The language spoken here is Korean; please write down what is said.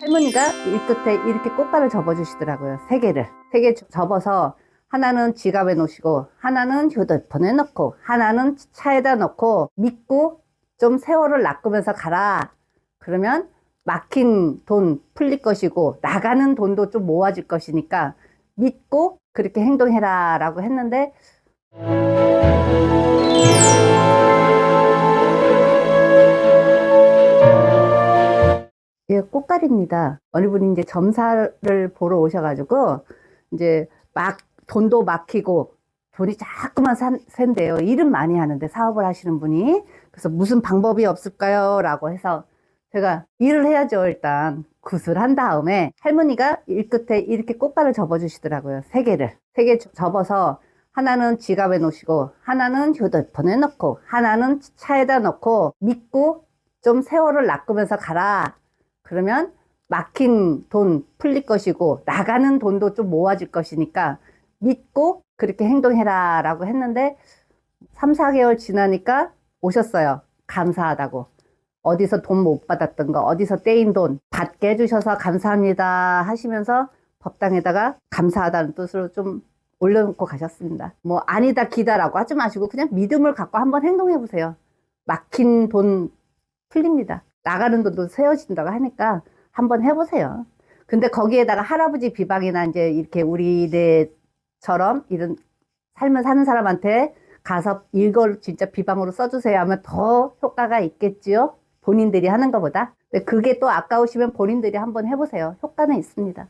할머니가 이 끝에 이렇게 꽃가를 접어주시더라고요. 세 개를. 세 개 접어서 하나는 지갑에 놓으시고 하나는 휴대폰에 넣고 하나는 차에다 넣고 믿고 좀 세월을 낚으면서 가라. 그러면 막힌 돈 풀릴 것이고 나가는 돈도 좀 모아질 것이니까 믿고 그렇게 행동해라 라고 했는데 예, 꽃갈입니다. 어느 분이 이제 점사를 보러 오셔가지고, 이제 막, 돈도 막히고, 돈이 자꾸만 산, 샌대요. 일은 많이 하는데, 사업을 하시는 분이. 그래서 무슨 방법이 없을까요? 라고 해서, 제가 일을 해야죠, 일단. 굿을 한 다음에, 할머니가 일 끝에 이렇게 꽃갈을 접어주시더라고요. 세 개를. 세 개 접어서, 하나는 지갑에 놓으시고, 하나는 휴대폰에 넣고, 하나는 차에다 넣고, 믿고 좀 세월을 낚으면서 가라. 그러면 막힌 돈 풀릴 것이고 나가는 돈도 좀 모아질 것이니까 믿고 그렇게 행동해라 라고 했는데 3, 4개월 지나니까 오셨어요. 감사하다고. 어디서 돈 못 받았던 거, 어디서 떼인 돈 받게 해주셔서 감사합니다 하시면서 법당에다가 감사하다는 뜻으로 좀 올려놓고 가셨습니다. 뭐 아니다 기다라고 하지 마시고 그냥 믿음을 갖고 한번 행동해 보세요. 막힌 돈 풀립니다. 나가는 돈도 세워진다고 하니까 한번 해보세요. 근데 거기에다가 할아버지 비방이나 이제 이렇게 우리네처럼 이런 삶을 사는 사람한테 가서 이걸 진짜 비방으로 써주세요 하면 더 효과가 있겠지요? 본인들이 하는 것보다. 그게 또 아까우시면 본인들이 한번 해보세요. 효과는 있습니다.